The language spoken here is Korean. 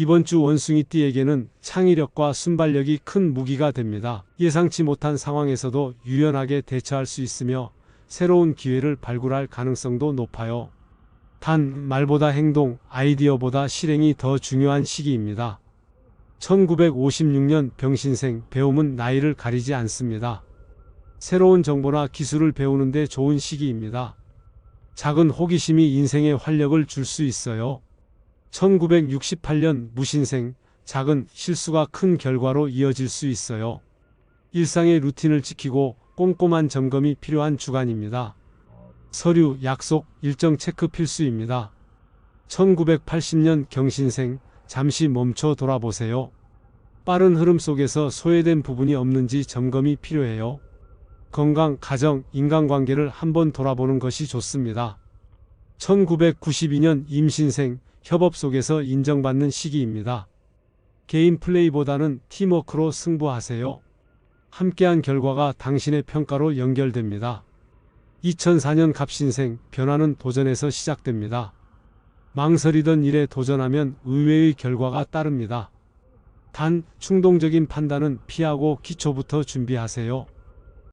이번 주 원숭이띠에게는 창의력과 순발력이 큰 무기가 됩니다. 예상치 못한 상황에서도 유연하게 대처할 수 있으며 새로운 기회를 발굴할 가능성도 높아요. 단, 말보다 행동, 아이디어보다 실행이 더 중요한 시기입니다. 1956년 병신생 배움은 나이를 가리지 않습니다. 새로운 정보나 기술을 배우는데 좋은 시기입니다. 작은 호기심이 인생에 활력을 줄 수 있어요. 1968년 무신생, 작은 실수가 큰 결과로 이어질 수 있어요. 일상의 루틴을 지키고 꼼꼼한 점검이 필요한 주간입니다. 서류, 약속, 일정 체크 필수입니다. 1980년 경신생, 잠시 멈춰 돌아보세요. 빠른 흐름 속에서 소외된 부분이 없는지 점검이 필요해요. 건강, 가정, 인간관계를 한번 돌아보는 것이 좋습니다. 1992년 임신생, 협업 속에서 인정받는 시기입니다. 개인 플레이보다는 팀워크로 승부하세요. 함께한 결과가 당신의 평가로 연결됩니다. 2004년 갑신생, 변화는 도전에서 시작됩니다. 망설이던 일에 도전하면 의외의 결과가 따릅니다. 단, 충동적인 판단은 피하고 기초부터 준비하세요.